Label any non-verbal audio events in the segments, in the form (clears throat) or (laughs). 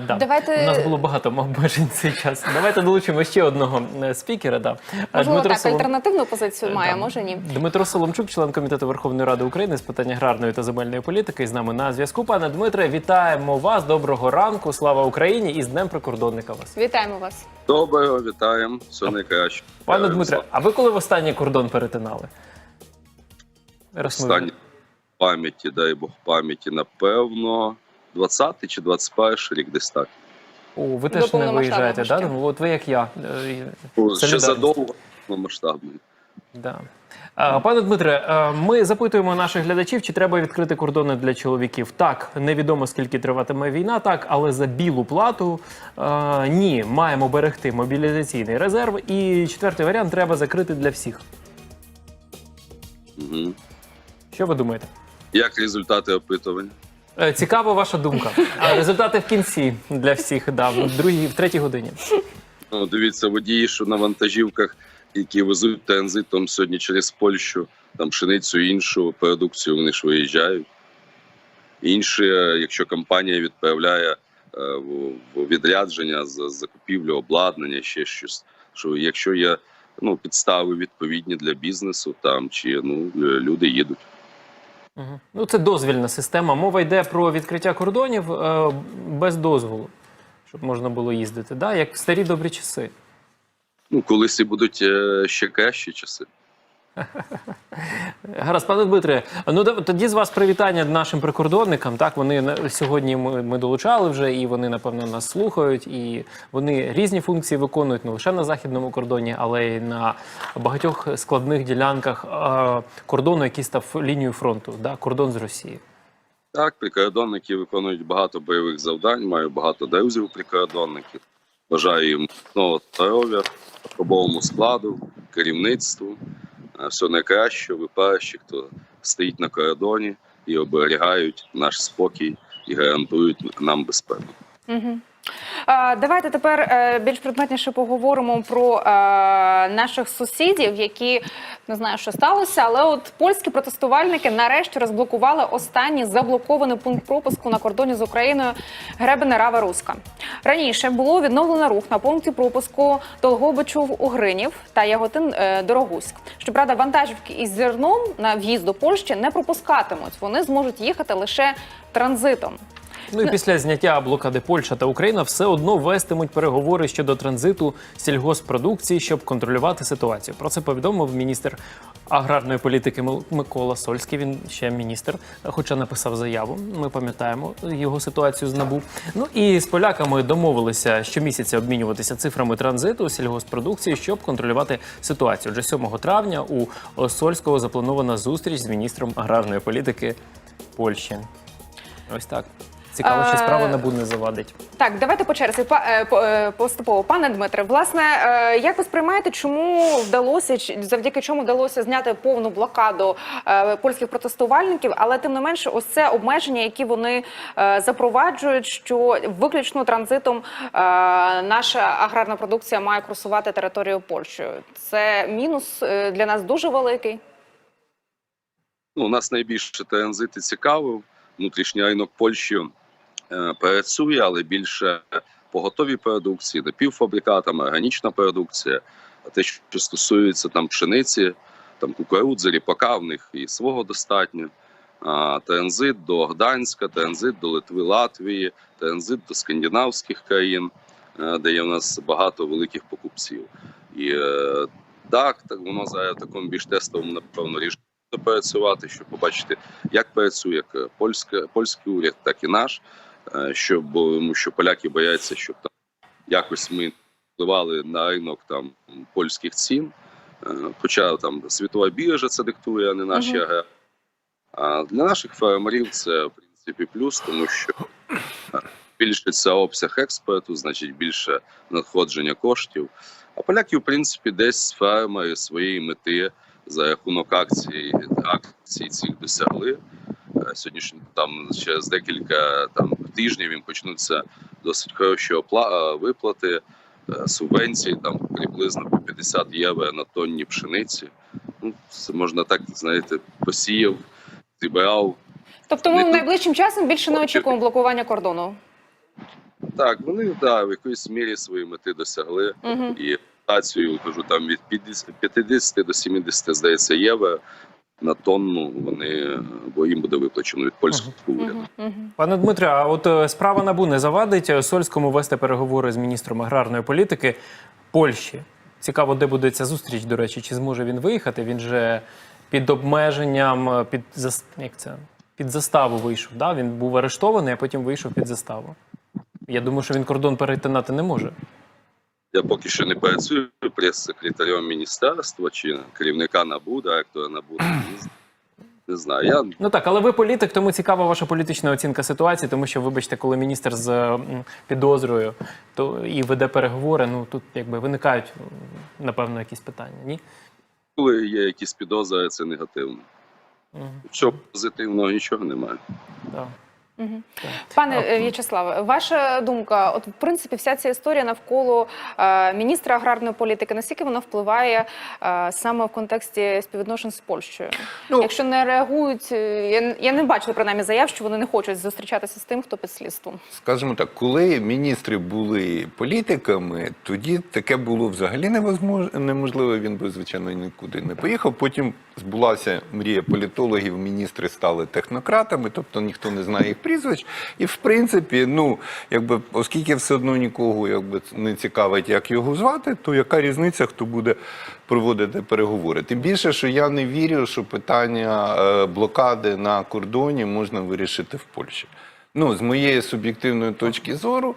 Е, да. Давайте- У нас було багато обмежень цей час. Давайте долучимо ще одного е, спікера. Да. Е, Можливо, так, Солом- альтернативну позицію має, Да. може ні. Дмитро Соломчук, член комітету Верховної Ради України з питань аграрної та земельної політики, з нами на зв'язку. Пане Дмитре, вітаємо вас. Доброго ранку. Слава Україні і з Днем прикордонника вас. Вітаємо вас. Доброго, вітаємо. Все найкраще. Пане Дмитре, а ви коли в останній кордон перетинали? Раз ми- Останні пам'яті, дай Бог пам'яті, напевно, 20 чи 21 рік десь так. О, ви теж не виїжджаєте, да? Ну, От ви як я. Е, Ще задовго масштабний. Да. Пане Дмитре, е, ми запитуємо наших глядачів, чи треба відкрити кордони для чоловіків. Так, невідомо скільки триватиме війна, так, але за білу плату е, ні, маємо берегти мобілізаційний резерв. І четвертий варіант треба закрити для всіх. Угу. Що ви думаєте? Як результати опитування? Е, Цікава ваша думка. Результати в кінці для всіх, да, в другій, в третій годині. Ну, дивіться, водії, що на вантажівках, які везуть транзитом сьогодні через Польщу, там пшеницю іншу продукцію, вони ж виїжджають. Інші, е, якщо компанія відправляє е, в- в відрядження за закупівлю обладнання, ще щось, що якщо є ну, підстави відповідні для бізнесу, там чи ну люди їдуть. Ну, це дозвільна система. Мова йде про відкриття кордонів е, без дозволу, щоб можна було їздити, да? як в старі добрі часи. Ну, колись і будуть е, ще кращі часи. (laughs) Гаразд, пане Дмитре, ну тоді з вас привітання нашим прикордонникам. Так, вони сьогодні ми, долучали вже, і вони напевно нас слухають. І вони різні функції виконують не лише на західному кордоні, але й на багатьох складних ділянках кордону, який став лінією фронту, да, кордон з Росією. Так, прикордонники виконують багато бойових завдань, маю багато друзів прикордонників. Бажаю їм здоров'я, особовому складу, керівництву. Все найкраще, перші, хто стоїть на кордоні і оберігають наш спокій і гарантують нам безпеку. Давайте тепер е, більш предметніше поговоримо про е, наших сусідів, які не знаю, що сталося, але от польські протестувальники нарешті розблокували останній заблокований пункт пропуску на кордоні з Україною Гребене Рава Руська. Раніше було відновлено рух на пункті пропуску Долгобичув Угринів та Яготин е, Дорогуськ. Щоправда, вантажівки із зерном на в'їзд до Польщі не пропускатимуть. Вони зможуть їхати лише транзитом. Ну і після зняття блокади Польща та Україна все одно вестимуть переговори щодо транзиту сільгоспродукції, щоб контролювати ситуацію. Про це повідомив міністр аграрної політики Микола Сольський. Він ще міністр, хоча написав заяву. Ми пам'ятаємо його ситуацію з НАБУ. Ну і з поляками домовилися щомісяця обмінюватися цифрами транзиту сільгоспродукції, щоб контролювати ситуацію. Вже 7 травня у Сольського запланована зустріч з міністром аграрної політики Польщі. Ось так. Цікаво, чи справа Е, НАБУ не завадить. Так, давайте по черзі Па- е, е, поступово. Пане Дмитре, власне, е, як ви сприймаєте, чому вдалося чи- завдяки чому вдалося зняти повну блокаду е, польських протестувальників, але тим не менше, ось це обмеження, які вони е, запроваджують, що виключно транзитом е, наша аграрна продукція має курсувати територію Польщі. Це мінус е, для нас дуже великий. Ну, у нас найбільше транзити цікавив. Внутрішній ринок Польщі е, працює, але більше по готовій продукції, напівфабрикатам, органічна продукція. Те, що стосується там пшениці, там кукурудзи, ріпака, в них і свого достатньо. Транзит до Гданська, транзит до Литви, Латвії, транзит до скандинавських країн, е, де є в нас багато великих покупців. І е, так, так воно зараз в такому більш тестовому, напевно, рішенні працювати, щоб побачити, як працює як польська, польський уряд, так і наш. Е, Щоб, бо- тому що поляки бояться, щоб там якось ми впливали на ринок там польських цін. Е, Хоча там світова біржа це диктує, а не наші аграрії. А для наших фермерів це в принципі плюс, тому що е, збільшиться обсяг експорту, значить більше надходження коштів. А поляки, в принципі, десь фермери своєї мети за рахунок акцій акцій цих досягли. Сьогоднішній там через декілька там тижнів їм почнуться досить хороші е, виплати е, субвенції, там приблизно по 50 євро на тонні пшениці. Ну, це можна так знаєте, посіяв, зібрав. Тобто, ми Не найближчим часом більше не очікуємо блокування кордону. Так, вони да, в якоїсь мірі свої мети досягли. Угу. І кажу, там від 50 50 до 70, здається, євро на тонну вони, бо їм буде виплачено від польського уряду. Пане Дмитре, а от е, справа набу не завадить е, Сольському вести переговори з міністром аграрної політики Польщі. Цікаво, де буде ця зустріч, до речі, чи зможе він виїхати? Він же під обмеженням, е, під як це? під заставу вийшов. Да? Він був арештований, а потім вийшов під заставу. Я думаю, що він кордон перетинати не може. Я поки що не працюю прес-секретарем міністерства чи керівника НАБУ, директора НАБУ. Не знаю. Я Ну так, але ви політик, тому цікава ваша політична оцінка ситуації, тому що, вибачте, коли міністр з підозрою то і веде переговори, ну тут якби виникають напевно якісь питання. Ні? коли є якісь підозри, це негативно. Мгм, Що позитивного нічого немає. да. Угу. Пане е, В'ячеславе, ваша думка, от в принципі, вся ця історія навколо е, міністра аграрної політики, наскільки вона впливає е, саме в контексті співвідношень з Польщею? Ну, Якщо не реагують, е, я, я не бачила принаймні заяв, що вони не хочуть зустрічатися з тим, хто під слідством. Скажімо так, коли міністри були політиками, тоді таке було взагалі невозмож... неможливо. Він би, звичайно, нікуди не поїхав. Потім збулася мрія політологів, міністри стали технократами, тобто ніхто не знає їх прізвищ. І в принципі, ну якби, оскільки все одно нікого якби не цікавить, як його звати, то яка різниця, хто буде проводити переговори? Тим більше, що я не вірю, що питання е, блокади на кордоні можна вирішити в Польщі. Ну, з моєї суб'єктивної точки зору,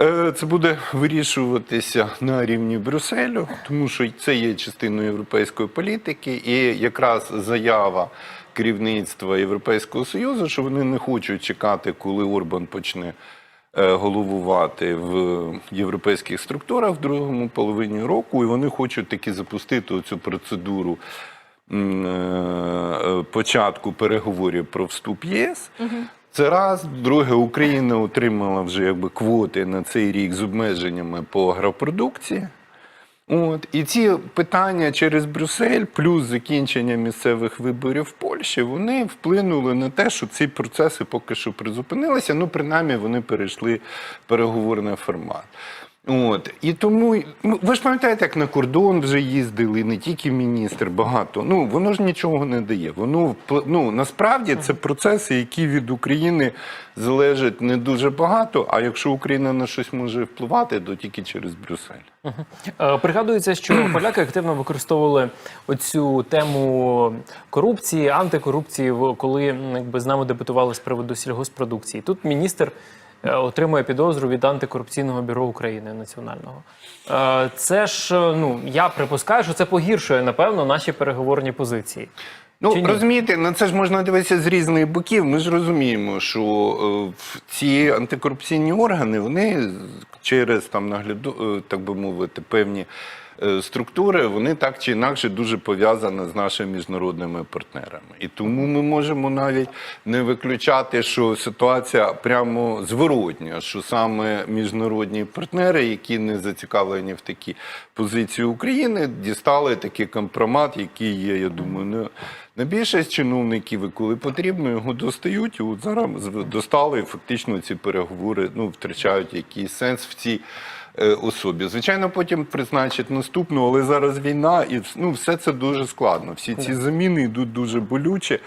е, це буде вирішуватися на рівні Брюсселю, тому що це є частиною європейської політики, і якраз заява керівництва Європейського Союзу, що вони не хочуть чекати, коли Орбан почне е, головувати в європейських структурах в другому половині року, і вони хочуть таки запустити цю процедуру е, початку переговорів про вступ ЄС. Це раз. Друге, Україна отримала вже якби квоти на цей рік з обмеженнями по агропродукції. От і ці питання через Брюссель, плюс закінчення місцевих виборів в Польщі, вони вплинули на те, що ці процеси поки що призупинилися. Ну, принаймні, вони перейшли переговорний формат. От і тому ну, ви ж пам'ятаєте, як на кордон вже їздили, не тільки міністр, багато. Ну воно ж нічого не дає. Воно ну, насправді це процеси, які від України залежать не дуже багато. А якщо Україна на щось може впливати, то тільки через Брюссель. Е, Пригадується, що (clears throat) поляки активно використовували оцю тему корупції, антикорупції, коли якби, з нами дебатували з приводу сільгоспродукції. Тут міністр отримує підозру від антикорупційного бюро України національного. Е, Це ж е, ну я припускаю, що це погіршує напевно наші переговорні позиції. Ну розумієте, на це ж можна дивитися з різних боків. Ми ж розуміємо, що е, ці антикорупційні органи вони через там нагляду, е, так би мовити, певні е, структури, вони так чи інакше дуже пов'язані з нашими міжнародними партнерами. І тому ми можемо навіть не виключати, що ситуація прямо зворотня, що саме міжнародні партнери, які не зацікавлені в такій позиції України, дістали такий компромат, який є, я думаю, не. На більшість чиновників, і коли потрібно, його достають. І от зараз достали, і фактично ці переговори ну, втрачають якийсь сенс в цій е, особі. Звичайно, потім призначать наступну, але зараз війна, і ну, все це дуже складно. Всі ці заміни йдуть дуже болюче.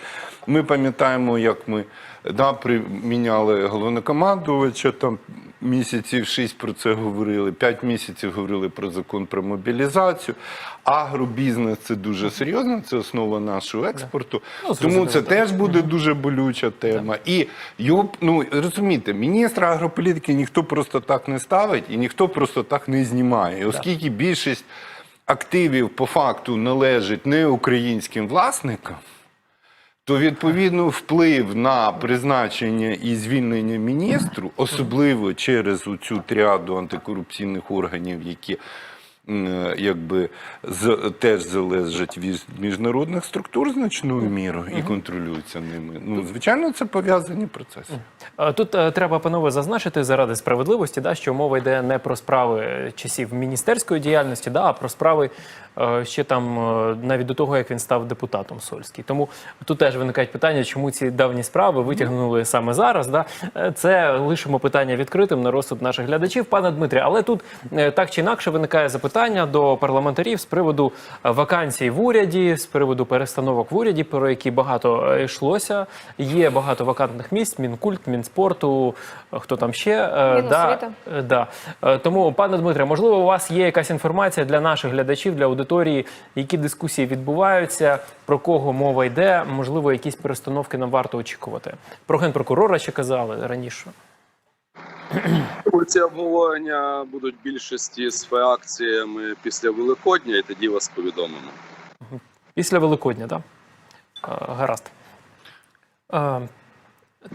Ми пам'ятаємо, як ми да, приміняли головнокомандувача там. Місяців шість про це говорили, п'ять місяців говорили про закон про мобілізацію. Агробізнес це дуже серйозно, це основа нашого експорту. Ну, Тому це теж буде дуже болюча тема. І його, ну розумієте, міністра агрополітики ніхто просто так не ставить і ніхто просто так не знімає. І оскільки більшість активів по факту належить не українським власникам. То відповідно вплив на призначення і звільнення міністру, особливо через цю тріаду антикорупційних органів, які якби з, теж залежать від міжнародних структур значною мірою і контролюються ними. Ну, звичайно, це пов'язані процеси. Е, Тут е, треба, панове, зазначити заради справедливості, да, що мова йде не про справи часів міністерської діяльності, да, а про справи е, ще там е, навіть до того, як він став депутатом Сольський. Тому тут теж виникають питання, чому ці давні справи витягнули саме зараз. Да? Е, Це лишимо питання відкритим на розсуд наших глядачів, пане Дмитрі. Але тут е, так чи інакше виникає запитання до парламентарів з приводу е, вакансій в уряді, з приводу перестановок в уряді, про які багато е, йшлося. Є багато вакантних місць, мінкульт, мінспорту, е, хто там ще. е. Е, Да. Е, Тому, пане Дмитре, можливо, у вас є якась інформація для наших глядачів, для аудиторії, які дискусії відбуваються, про кого мова йде, можливо, якісь перестановки нам варто очікувати. Про генпрокурора ще казали раніше. Ці обговорення будуть в більшості з фракціями після Великодня, і тоді вас повідомимо. Після Великодня, так? Да? Е, Гаразд. Е,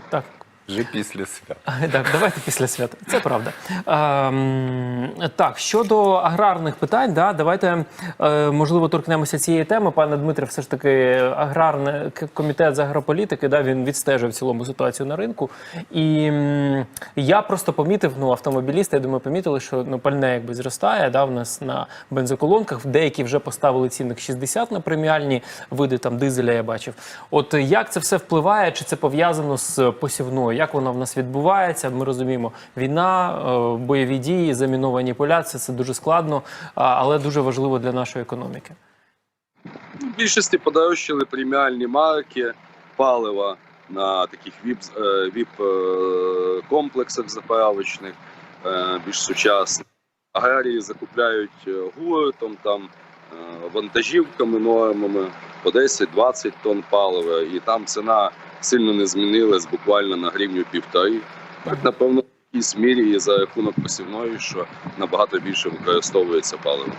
Так, Вже після свят. Так, давайте після свята. Це правда. Ем, так, щодо аграрних питань, да, давайте е, можливо торкнемося цієї теми. Пане Дмитре, все ж таки, аграрний комітет з агрополітики, да, він відстежує в цілому ситуацію на ринку. І м, я просто помітив, ну, автомобілісти, я думаю, помітили, що ну, пальне якби зростає. Да, в нас на бензоколонках. Деякі вже поставили цінник 60 на преміальні види там дизеля. Я бачив. От як це все впливає? Чи це пов'язано з посівною? Як воно в нас відбувається? Ми розуміємо, війна, е, бойові дії, заміновані поля це, дуже складно, але дуже важливо для нашої економіки. В більшості подорожчали преміальні марки, палива на таких віп, е, е, заправочних, більш сучасних. Аграрії закупляють гуртом, там, вантажівками нормами по 10-20 тонн палива, і там ціна сильно не змінилась буквально на гривню півтори. Так, напевно, в якійсь мірі і за рахунок посівної, що набагато більше використовується паливо.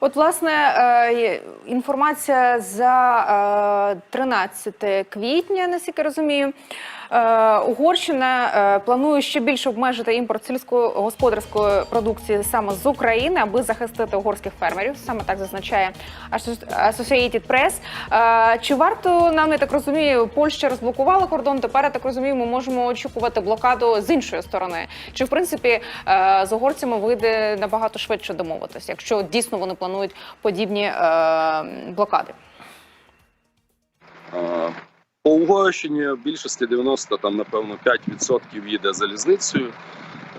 От, власне, е, інформація за е, 13 квітня, наскільки розумію. Е, Угорщина е, планує ще більше обмежити імпорт сільськогосподарської продукції саме з України, аби захистити угорських фермерів. Саме так зазначає Associ- Associated Press. Е, Чи варто нам, я так розумію, Польща розблокувала кордон? Тепер я так розумію, ми можемо очікувати блокаду з іншої сторони. Чи в принципі з угорцями вийде набагато швидше домовитися, якщо дійсно вони планують подібні блокади? По Угорщині в більшості 90, там напевно 5% їде залізницею,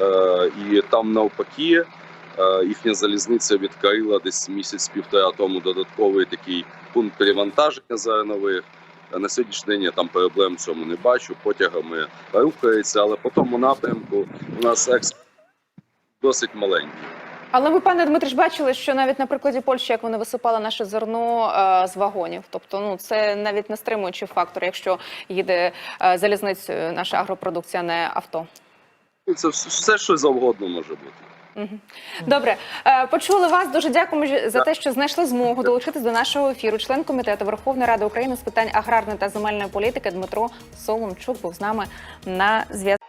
Е, і там навпаки е, їхня залізниця відкрила десь місяць-півтора тому додатковий такий пункт перевантаження зернових. Е, На сьогоднішній день я там проблем в цьому не бачу. Потягами рухається, але по тому напрямку у нас експорт досить маленький. Але ви, пане Дмитрич, бачили, що навіть на прикладі Польщі, як вони висипали наше зерно е, з вагонів. Тобто, ну це навіть не стримуючий фактор, якщо їде е, залізницею наша агропродукція, не авто. Це все- все, що завгодно може бути. Добре, Е, почули вас. Дуже дякуємо за те, що знайшли змогу долучитись до нашого ефіру. Член комітету Верховної Ради України з питань аграрної та земельної політики Дмитро Соломчук був з нами на зв'язку.